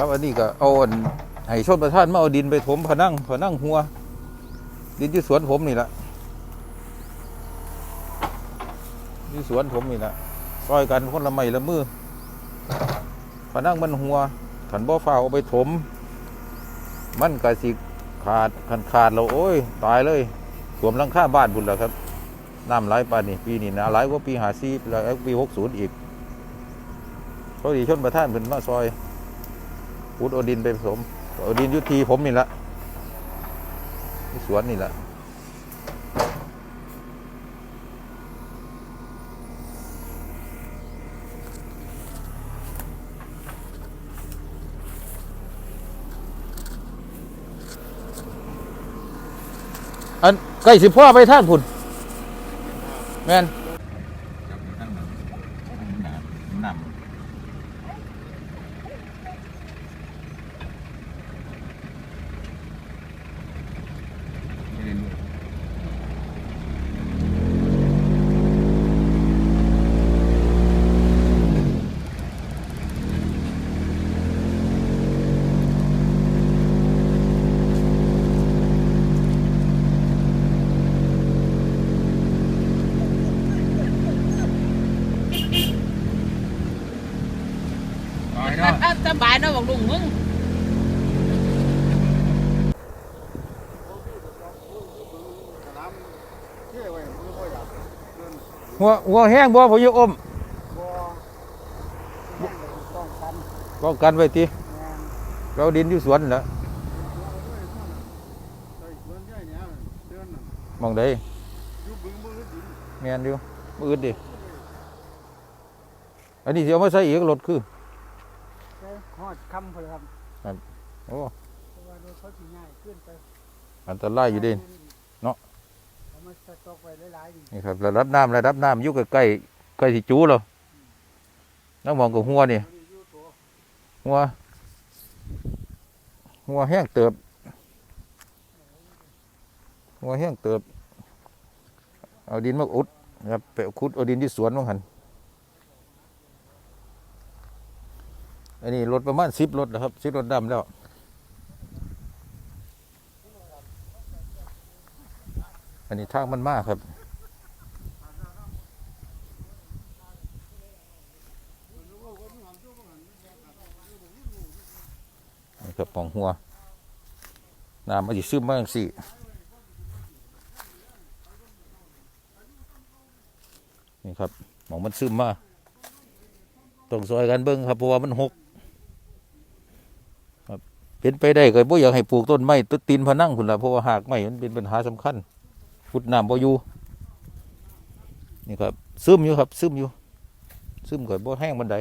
ครับ อันนี้ก็เอาอันให้ชนประทานมาเอาดินไปถมผนังผนังหัว ดินที่สวนผมนี่แหละที่สวนผมนี่แหละซอยกันคนละไม้ละมือผนังมันหัวขันบ่ฟ้าเอาไปถม มันก็สิขาดขันขาดเราโอ้ย ตายเลยสวมลังคาบ้านบุญแล้วครับน้ำไหลายปานนี่ปีนี้นะไหลกว่าปีหาซีแล้วปีหกศูนย์อีกเพอดีชนประทานเพิ่นมาซอย อุดเอดินไปผสมอดินยุทีผมนี่ละที่สวนนี่แหละอันใกล้สิพ่อไปท่านพุ่นแม่นำสบายเนาะบอกลุงมึงหัวหัวแห้งบ่พอยุอมป้องกันไว้ทีเราดินอยู่สวนนั่นแหล้วมองได้แม่นอยู่มือดดิอันนี้เสียวมาใส่อีกรถคือห อดคำพอเลยครับโอ้เพราะว่ารถเขาสิง่ายขึ้นไปอันตรายอยู่เดิ เนาะ เอามาสต็อกไว้หลายๆดินี่ครับระดับน้ำระดับน้ำอยู่ใกล้ใกล้ใกล้ที่จูเราน้ำมองกับหัวนี่หัว หัวแห้งเติบ หัวแห้งเติบ เอาดินมาอุดนะครับไปขุดเอาดินที่สวนมั้งหัน อันนี้รถประมาณสิบรถนะครับสิบรถดำแล้วอันนี้ทางมันมากครับนี่ครับปองหัวน้ำมันจะซึมมาจังสี่นี่ครับหมองมันซึมมาต้องซอยกันเบิ้งครับเพราะว่ามันหก เป็นไปได้ก็บ่อยากให้ปลูกต้นไม้ต้นตีนพนังคุณละเพราะว่าหากไม้มันเป็นปัญหาสำคัญพุดน้ำบ่อยู่นี่ครับซึมอยู่ครับซึมอยู่ซึมก่อนบ่แห้งบันได